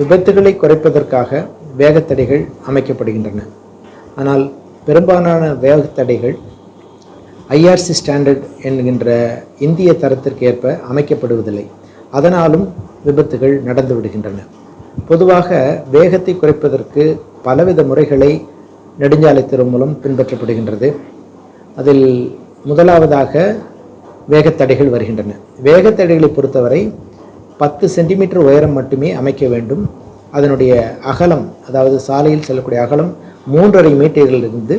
விபத்துகளை குறைப்பதற்காக வேகத்தடைகள் அமைக்கப்படுகின்றன. ஆனால் பெரும்பாலான வேகத்தடைகள் ஐஆர்சி ஸ்டாண்டர்ட் என்கின்ற இந்திய தரத்திற்கு ஏற்ப அமைக்கப்படுவதில்லை. அதனாலும் விபத்துகள் நடந்து விடுகின்றன. பொதுவாக வேகத்தை குறைப்பதற்கு பலவித முறைகளை நெடுஞ்சாலைத்துறை மூலம் பின்பற்றப்படுகின்றது. அதில் முதலாவதாக வேகத்தடைகள் வருகின்றன. வேகத்தடைகளை பொறுத்தவரை பத்து சென்டிமீட்டர் உயரம் மட்டுமே அமைக்க வேண்டும். அதனுடைய அகலம் அதாவது சாலையில் செல்லக்கூடிய அகலம் மூன்றரை மீட்டரிலிருந்து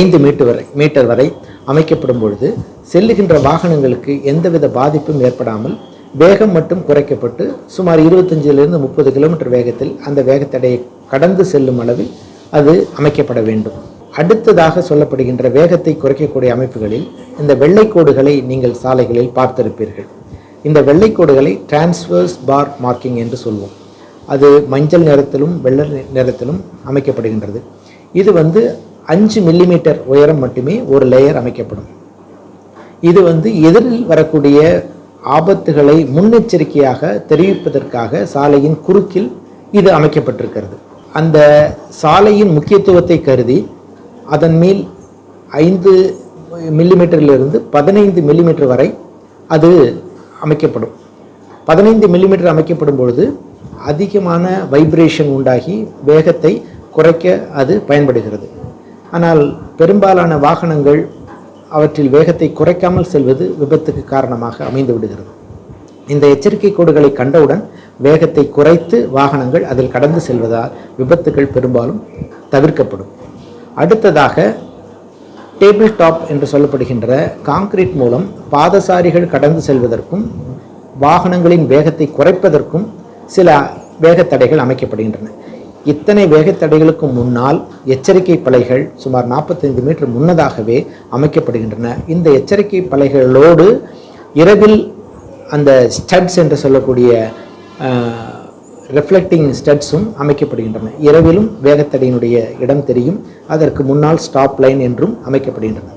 ஐந்து மீட்டர் வரை மீட்டர் வரை அமைக்கப்படும் பொழுது செல்லுகின்ற வாகனங்களுக்கு எந்தவித பாதிப்பும் ஏற்படாமல் வேகம் மட்டும் குறைக்கப்பட்டு சுமார் இருபத்தஞ்சிலிருந்து முப்பது கிலோமீட்டர் வேகத்தில் அந்த வேகத்தடையை கடந்து செல்லும் அளவில் அது அமைக்கப்பட வேண்டும். அடுத்ததாக சொல்லப்படுகின்ற வேகத்தை குறைக்கக்கூடிய அமைப்புகளில் இந்த வெள்ளை கோடுகளை நீங்கள் சாலைகளில் பார்த்திருப்பீர்கள். இந்த வெள்ளைக்கோடுகளை டிரான்ஸ்வர்ஸ் பார் மார்க்கிங் என்று சொல்வோம். அது மஞ்சள் நிறத்திலும் வெள்ளை நிறத்திலும் அமைக்கப்படுகின்றது. இது வந்து அஞ்சு மில்லிமீட்டர் உயரம் மட்டுமே ஒரு லேயர் அமைக்கப்படும். இது வந்து எதிரில் வரக்கூடிய ஆபத்துகளை முன்னெச்சரிக்கையாக தெரிவிப்பதற்காக சாலையின் குறுக்கில் இது அமைக்கப்பட்டிருக்கிறது. அந்த சாலையின் முக்கியத்துவத்தை கருதி அதன் மேல் ஐந்து மில்லிமீட்டரிலிருந்து பதினைந்து மில்லிமீட்டர் வரை அது அமைக்கப்படும். பதினைந்து மில்லிமீட்டர் அமைக்கப்படும் பொழுது அதிகமான வைப்ரேஷன் உண்டாகி வேகத்தை குறைக்க அது பயன்படுகிறது. ஆனால் பெரும்பாலான வாகனங்கள் அவற்றில் வேகத்தை குறைக்காமல் செல்வது விபத்துக்கு காரணமாக அமைந்து விடுகிறது. இந்த எச்சரிக்கை கோடுகளை கண்டவுடன் வேகத்தை குறைத்து வாகனங்கள் அதில் கடந்து செல்வதால் விபத்துகள் பெரும்பாலும் தவிர்க்கப்படும். அடுத்ததாக டேபிள் டாப் என்று சொல்லப்படுகின்ற காங்கிரீட் மூலம் பாதசாரிகள் கடந்து செல்வதற்கும் வாகனங்களின் வேகத்தை குறைப்பதற்கும் சில வேகத்தடைகள் அமைக்கப்படுகின்றன. இத்தனை வேகத்தடைகளுக்கு முன்னால் எச்சரிக்கை பலைகள் சுமார் நாற்பத்தைந்து மீட்டர் முன்னதாகவே அமைக்கப்படுகின்றன. இந்த எச்சரிக்கை பலைகளோடு இரவில் அந்த ஸ்டட்ஸ் என்று சொல்லக்கூடிய ரிஃப்ளெக்டிங் ஸ்டட்ஸும் அமைக்கப்படுகின்றன. இரவிலும் வேகத்தடையினுடைய இடம் தெரியும். அதற்கு முன்னால் ஸ்டாப் லைன் என்றும் அமைக்கப்படுகின்றன.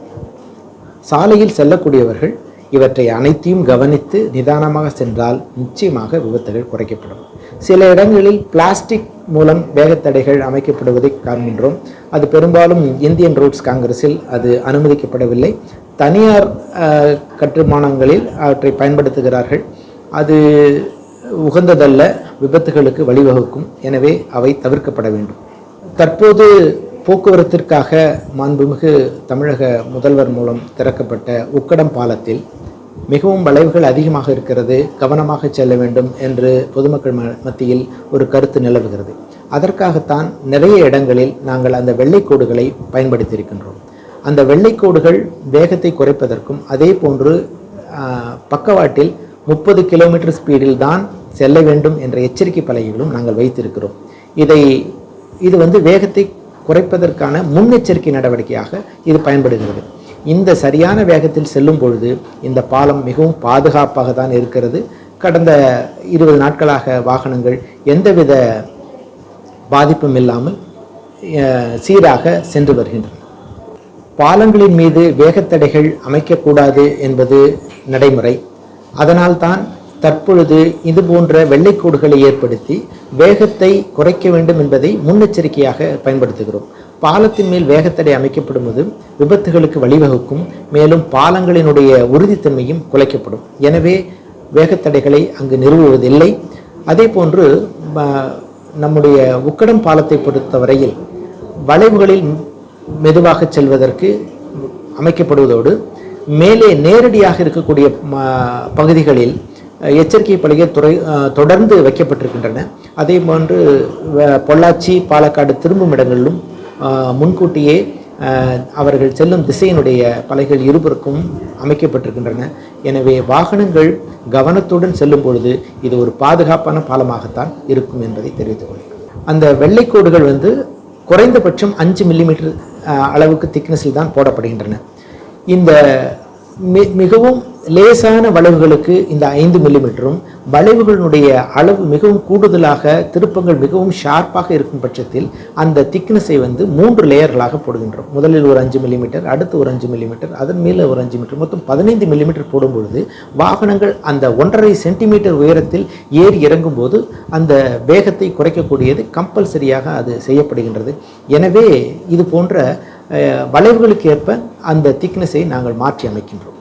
சாலையில் செல்லக்கூடியவர்கள் இவற்றை அனைத்தையும் கவனித்து நிதானமாக சென்றால் நிச்சயமாக விபத்துகள் குறைக்கப்படும். சில இடங்களில் பிளாஸ்டிக் மூலம் வேகத்தடைகள் அமைக்கப்படுவதை காண்கின்றோம். அது பெரும்பாலும் இந்தியன் ரோட்ஸ் காங்கிரஸில் அது அனுமதிக்கப்படவில்லை. தனியார் கட்டுமானங்களில் அவற்றை பயன்படுத்துகிறார்கள். அது உகந்ததல்ல விபத்துகளுக்கு வழிவகுக்கும். எனவே அவை தவிர்க்கப்பட வேண்டும். தற்போது போக்குவரத்திற்காக மாண்புமிகு தமிழக முதல்வர் மூலம் திறக்கப்பட்ட உக்கடம் பாலத்தில் மிகவும் வளைவுகள் அதிகமாக இருக்கிறது. கவனமாக செல்ல வேண்டும் என்று பொதுமக்கள் ம- மத்தியில் ஒரு கருத்து நிலவுகிறது. அதற்காகத்தான் நிறைய இடங்களில் நாங்கள் அந்த வெள்ளைக்கோடுகளை பயன்படுத்தியிருக்கின்றோம். அந்த வெள்ளைக்கோடுகள் வேகத்தை குறைப்பதற்கும் அதே போன்று பக்கவாட்டில் முப்பது கிலோமீட்டர் ஸ்பீடில் தான் செல்ல வேண்டும் என்ற எச்சரிக்கை பலகைகளும் நாங்கள் வைத்திருக்கிறோம். இதை இது வந்து வேகத்தை குறைப்பதற்கான முன்னெச்சரிக்கை நடவடிக்கையாக இது பயன்படுகிறது. இந்த சரியான வேகத்தில் செல்லும் பொழுது இந்த பாலம் மிகவும் பாதுகாப்பாக தான் இருக்கிறது. கடந்த இருபது நாட்களாக வாகனங்கள் எந்தவித பாதிப்பும் இல்லாமல் சீராக சென்று வருகின்றன. பாலங்களின் மீது வேகத்தடைகள் அமைக்கக்கூடாது என்பது நடைமுறை. அதனால்தான் தற்பொழுது இது போன்ற வெள்ளைக்கோடுகளை ஏற்படுத்தி வேகத்தை குறைக்க வேண்டும் என்பதை முன்னெச்சரிக்கையாக பயன்படுத்துகிறோம். பாலத்தின் மேல் வேகத்தடை அமைக்கப்படும் போது விபத்துகளுக்கு வழிவகுக்கும் மேலும் பாலங்களினுடைய உறுதித்தன்மையும் குலைக்கப்படும். எனவே வேகத்தடைகளை அங்கு நிறுவுவதில்லை. அதே போன்று நம்முடைய உக்கடம் பாலத்தை பொறுத்தவரையில் வளைவுகளில் மெதுவாக செல்வதற்கு அமைக்கப்படுவதோடு மேலே நேரடியாக இருக்கக்கூடிய பகுதிகளில் எச்சரிக்கை பலகை துறை தொடர்ந்து வைக்கப்பட்டிருக்கின்றன. அதே போன்று பொள்ளாச்சி பாலக்காடு திரும்பும் இடங்களிலும் முன்கூட்டியே அவர்கள் செல்லும் திசையினுடைய பலைகள் இருபுறக்கும் அமைக்கப்பட்டிருக்கின்றன. எனவே வாகனங்கள் கவனத்துடன் செல்லும் பொழுது இது ஒரு பாதுகாப்பான பாலமாகத்தான் இருக்கும் என்பதை தெரிவித்துக் கொள்கிறேன். அந்த வெள்ளைக்கோடுகள் வந்து குறைந்தபட்சம் அஞ்சு மில்லிமீட்டர் அளவுக்கு திக்னஸில் தான் போடப்படுகின்றன. இந்த மி மிகவும் லேசான வளைவுகளுக்கு இந்த ஐந்து மில்லிமீட்டரும் வளைவுகளுடைய அளவு மிகவும் கூடுதலாக திருப்பங்கள் மிகவும் ஷார்ப்பாக இருக்கும் பட்சத்தில் அந்த திக்னஸை வந்து மூன்று லேயர்களாக போடுகின்றோம். முதலில் ஒரு அஞ்சு மில்லிமீட்டர் அடுத்து ஒரு அஞ்சு மில்லிமீட்டர் அதன் மேலே ஒரு அஞ்சு மீட்டர் மொத்தம் பதினைந்து மில்லிமீட்டர் போடும்பொழுது வாகனங்கள் அந்த ஒன்றரை சென்டிமீட்டர் உயரத்தில் ஏறி இறங்கும்போது அந்த வேகத்தை குறைக்கக்கூடியது கம்பல்சரியாக அது செய்யப்படுகின்றது. எனவே இது போன்ற வளைவுகளுக்கு ஏற்ப அந்த திக்னஸை நாங்கள் மாற்றி அமைக்கின்றோம்